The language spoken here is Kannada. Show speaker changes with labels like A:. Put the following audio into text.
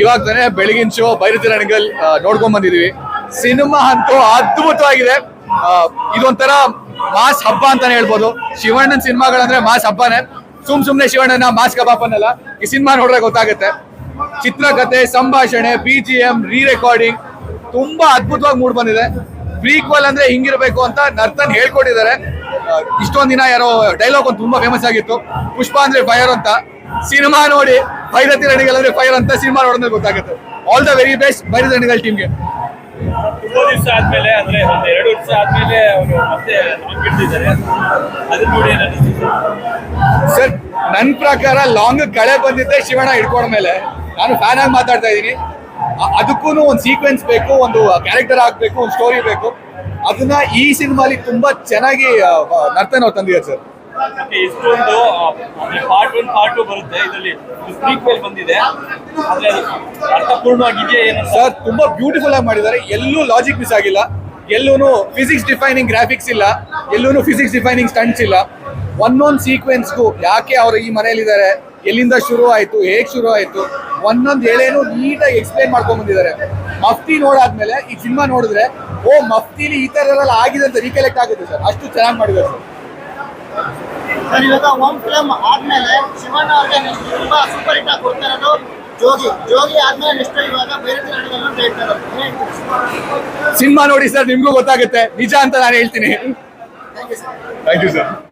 A: ಇವಾಗ ತಾನೇ ಬೆಳಗಿನ ಶೋ, ಬೈರತಿ ರಣಗಲ್ ನೋಡ್ಕೊಂಡ್ ಬಂದಿದೀವಿ. ಸಿನಿಮಾ ಅಂತೂ ಅದ್ಭುತವಾಗಿದೆ. ಇದೊಂಥರ ಮಾಸ್ ಹಬ್ಬ ಅಂತಾನೆ ಹೇಳ್ಬೋದು. ಶಿವಣ್ಣನ ಸಿನಿಮಾಗಳಂದ್ರೆ ಮಾಸ್ ಹಬ್ಬನೇ. ಸುಮ್ ಸುಮ್ನೆ ಶಿವಣ್ಣನ ಮಾಸ್ ಕಬಾಪನ್ನಲ್ಲ ಈ ಸಿನಿಮಾ ನೋಡ್ರೆ ಗೊತ್ತಾಗುತ್ತೆ. ಚಿತ್ರಕಥೆ ಸಂಭಾಷಣೆ B G M re recording ತುಂಬಾ ಅದ್ಭುತವಾಗಿ ಮೂಡ್ ಬಂದಿದೆ. ಪ್ರೀಕ್ವಲ್ ಅಂದ್ರೆ ಹಿಂಗಿರ್ಬೇಕು ಅಂತ ನರ್ತನ್ ಹೇಳ್ಕೊಟ್ಟಿದ್ದಾರೆ. ಇಷ್ಟೊಂದ್ ದಿನ ಯಾರೋ ಡೈಲಾಗ್ ಒಂದು ತುಂಬಾ ಫೇಮಸ್ ಆಗಿತ್ತು. ಪುಷ್ಪ ಅಂದ್ರೆ ಫೈರ್ ಅಂತ. ಸಿನಿಮಾ ನೋಡಿ ಭೈರತಿ ಅಂದ್ರೆ ಫೈರ್ ಅಂತ ಸಿನಿಮಾ ನೋಡಿದ್ರೆ ಗೊತ್ತಾಗುತ್ತೆ. All the very best Bhairathi Ranagal ಟೀಮ್ಗೆ
B: ತುಂಬಾ ದಿವಸ ಆದ್ಮೇಲೆ ಅಂದ್ರೆ ಒಂದ್ ಎರಡು ವರ್ಷ ಆದ್ಮೇಲೆ ಅವರು ಮತ್ತೆ ಲಾಂಗ್ ಹಿಡ್ದಿದ್ದಾರೆ. ಅದನ್ನ ನೋಡಿ ಏನ್
A: ಸರ್ ನನ್ನ ಪ್ರಕಾರ ಲಾಂಗ್ ಕಳೆ ಬಂದಿದ್ದೆ ಶಿವಣ್ಣ ಹಿಡ್ಕೊಂಡ್ಮೇಲೆ ನಾನು ಫ್ಯಾನ್ ಆಗಿ ಮಾತಾಡ್ತಾ ಇದ್ದೀನಿ. ಅದಕ್ಕೂ ಒಂದು ಸೀಕ್ವೆನ್ಸ್ ಬೇಕು ಒಂದು ಕ್ಯಾರೆಕ್ಟರ್ ಆಗ್ಬೇಕು ಒಂದು ಸ್ಟೋರಿ ಬೇಕು. ಅದನ್ನ ಈ ಸಿನಿಮಾಲಿ ತುಂಬಾ ಚೆನ್ನಾಗಿ ನರ್ತನ ತಂದಿದ್ದಾರೆ ಸರ್
B: ಇಷ್ಟೊಂದು ಪಾರ್ಟ್ ಒನ್ ಪಾರ್ಟ್ ಟು ಬರುತ್ತೆ. ಇದರಲ್ಲಿ ಪ್ರೀಕ್ವೆಲ್ ಬಂದಿದೆ. ಆದ್ರೆ ಅದು ಏನು
A: ಸರ್ ತುಂಬಾ ಬ್ಯೂಟಿಫುಲ್ ಆಗಿ ಮಾಡಿದ್ದಾರೆ. ಎಲ್ಲೂ ಲಾಜಿಕ್ ಮಿಸ್ ಆಗಿಲ್ಲ. ಎಲ್ಲೂ ಫಿಸಿಕ್ಸ್ ಡಿಫೈನಿಂಗ್ ಗ್ರಾಫಿಕ್ಸ್ ಇಲ್ಲ. ಎಲ್ಲೂ ಫಿಸಿಕ್ಸ್ ಡಿಫೈನಿಂಗ್ ಸ್ಟಂಟ್ಸ್ ಇಲ್ಲ. ಒನ್ ಒನ್ ಸೀಕ್ವೆನ್ಸ್ ಸೀಕ್ವೆನ್ಸ್ಗೂ ಯಾಕೆ ಅವರು ಈ ಮನೆಯಲ್ಲಿದ್ದಾರೆ? ಎಲ್ಲಿಂದ ಶುರು ಆಯಿತು? ಹೇಗ್ ಶುರು ಆಯ್ತು? ಒಂದೊಂದು ಎಳೆನೂ ನೀಟಾಗಿ ಎಕ್ಸ್ಪ್ಲೈನ್ ಮಾಡ್ಕೊಂಡು ಬಂದಿದ್ದಾರೆ. ಮಫ್ತಿ ನೋಡಾದ್ಮೇಲೆ ಈ ಸಿನಿಮಾ ನೋಡಿದ್ರೆ, ಓ, ಮಫ್ತಿಲಿ ಈ ತರ ಆಗಿದೆ ಅಂತ ರೀಕಲೆಕ್ಟ್ ಆಗುತ್ತೆ ಸರ್ ಅಷ್ಟು ಚೆನ್ನಾಗಿ ಮಾಡಿದ್ದಾರೆ ಸರ್
C: ಸರ್ ಇವಾಗ ಹೋಮ್ ಫಿಲಮ್ ಆದ್ಮೇಲೆ ಶಿವಣ್ಣ ಅವ್ರಿಗೆ ತುಂಬಾ ಸೂಪರ್ ಹಿಟ್ ಆಗಿ ಕೊಡ್ತಾ ಇರೋದು ಜೋಗಿ. ಜೋಗಿ ಆದ್ಮೇಲೆ ನೆಕ್ಸ್ಟ್ ಇವಾಗ ಬೇರೆ ಅಂತ ಹೇಳ್ತಾ ಇರೋದು.
A: ಸಿನಿಮಾ ನೋಡಿ ಸರ್ ನಿಮ್ಗೂ ಗೊತ್ತಾಗುತ್ತೆ. ನಿಜ ಅಂತ ನಾನು ಹೇಳ್ತೀನಿ.
C: Thank you sir
A: thank you sir